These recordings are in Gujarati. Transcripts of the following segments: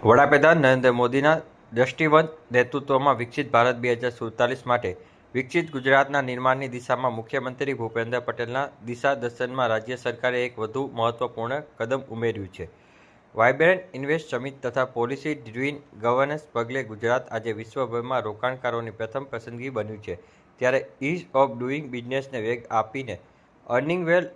વડાપ્રધાન નરેન્દ્ર મોદીના દ્રષ્ટિવંત નેતૃત્વમાં વિકસિત ભારત બે હજાર સુડતાલીસ માટે વિકસિત ગુજરાતના નિર્માણની દિશામાં મુખ્યમંત્રી ભૂપેન્દ્ર પટેલના દિશા દર્શનમાં રાજ્ય સરકારે એક વધુ મહત્વપૂર્ણ કદમ ઉમેર્યું છે. વાઇબ્રન્ટ ઇન્વેસ્ટ સમિટ તથા પોલિસી ડ્રીન ગવર્નન્સ પગલે ગુજરાત આજે વિશ્વભરમાં રોકાણકારોની પ્રથમ પસંદગી બન્યું છે, ત્યારે ઇઝ ઓફ ડુઇંગ બિઝનેસને વેગ આપીને અર્નિંગ વેલ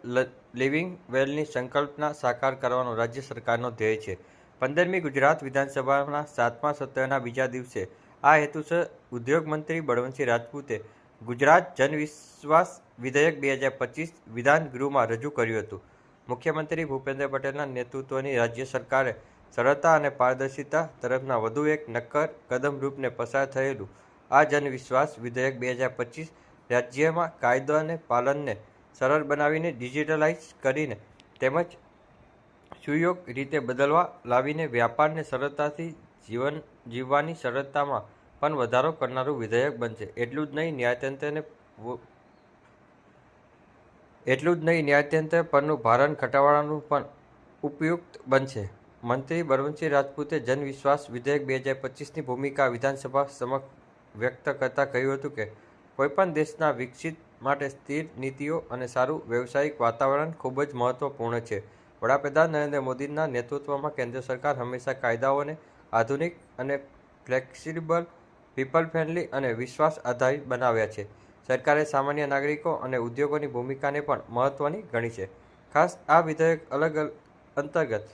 લિવિંગ વેલની સંકલ્પના સાકાર કરવાનો રાજ્ય સરકારનો ધ્યેય છે. પંદરમી ગુજરાત વિધાનસભાના સાતમા સત્રના બીજા દિવસે આ હેતુસર ઉદ્યોગ મંત્રી બળવંતસિંહ રાજપૂતે ગુજરાત જનવિશ્વાસ વિધેયક બે હજાર પચીસ વિધાન ગૃહમાં રજૂ કર્યું હતું. મુખ્યમંત્રી ભૂપેન્દ્ર પટેલના નેતૃત્વની રાજ્ય સરકારે સરળતા અને પારદર્શિતા તરફના વધુ એક નક્કર કદમ રૂપને પસાર થયેલું આ જનવિશ્વાસ વિધેયક બે હજાર પચીસ રાજ્યમાં કાયદો અને પાલનને સરળ બનાવીને ડિજિટલાઇઝ કરીને તેમજ સુયોગ રીતે બદલવા લાવીને વ્યાપારને સરળતાથી જીવન જીવવાની સરળતામાં પણ વધારો કરનારું વિધેયક બનશે. એટલું જ નહીં, ન્યાયતંત્રને એટલું જ નહીં, ન્યાયતંત્ર પરનું ભારણ ઘટાડવાનું પણ ઉપયુક્ત બનશે. મંત્રી બળવંતસિંહ રાજપૂતે જનવિશ્વાસ વિધેયક બે હજાર પચીસની ભૂમિકા વિધાનસભા સમક્ષ વ્યક્ત કરતા કહ્યું હતું કે, કોઈપણ દેશના વિકસિત માટે સ્થિર નીતિઓ અને સારું વ્યવસાયિક વાતાવરણ ખૂબ જ મહત્વપૂર્ણ છે. વડાપ્રધાન નરેન્દ્ર મોદીના નેતૃત્વમાં કેન્દ્ર સરકાર હંમેશા કાયદાઓને આધુનિક અને ફ્લેક્સિબલ પીપલ ફ્રેન્ડલી અને વિશ્વાસ આધારિત બનાવ્યા છે. સરકારે સામાન્ય નાગરિકો અને ઉદ્યોગોની ભૂમિકાને પણ મહત્વની ગણી છે. ખાસ આ વિધેયક અલગ અલ- અંતર્ગત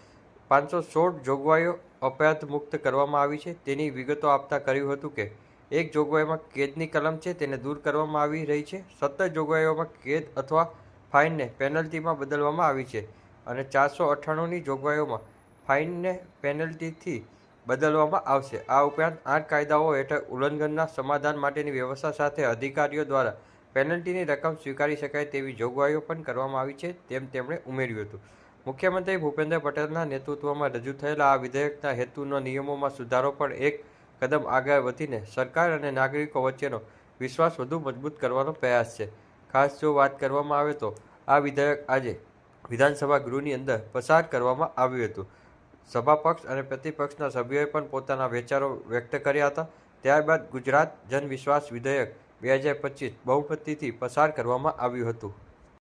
પાંચસો સોળ જોગવાઈઓ અપરાધ મુક્ત કરવામાં આવી છે. તેની વિગતો આપતા કહ્યું હતું કે, એક જોગવાઈમાં કેદની કલમ છે, તેને દૂર કરવામાં આવી રહી છે. સત્તર જોગવાઈઓમાં કેદ અથવા ફાઇનને પેનલ્ટીમાં બદલવામાં આવી છે. અને ચારસો અઠ્ઠાણુંની જોગવાઈઓમાં ફાઇનને પેનલ્ટીથી બદલવામાં આવશે. આ ઉપરાંત આઠ કાયદાઓ હેઠળ ઉલ્લંઘનના સમાધાન માટેની વ્યવસ્થા સાથે અધિકારીઓ દ્વારા પેનલ્ટીની રકમ સ્વીકારી શકાય તેવી જોગવાઈઓ પણ કરવામાં આવી છે, તેમ તેમણે ઉમેર્યું હતું. મુખ્યમંત્રી ભૂપેન્દ્ર પટેલના નેતૃત્વમાં રજૂ થયેલા આ વિધેયકના હેતુના નિયમોમાં સુધારો પણ એક કદમ આગળ વધીને સરકાર અને નાગરિકો વચ્ચેનો વિશ્વાસ વધુ મજબૂત કરવાનો પ્રયાસ છે. ખાસ જો વાત કરવામાં આવે તો આ વિધેયક આજે વિધાનસભા ગૃહની અંદર પસાર કરવામાં આવ્યું હતું. સભાપક્ષ અને પ્રતિપક્ષના સભ્યોએ પણ પોતાના વિચારો વ્યક્ત કર્યા હતા. ત્યારબાદ ગુજરાત જનવિશ્વાસ વિધેયક બે હજાર પચીસ બહુમતીથી પસાર કરવામાં આવ્યું હતું.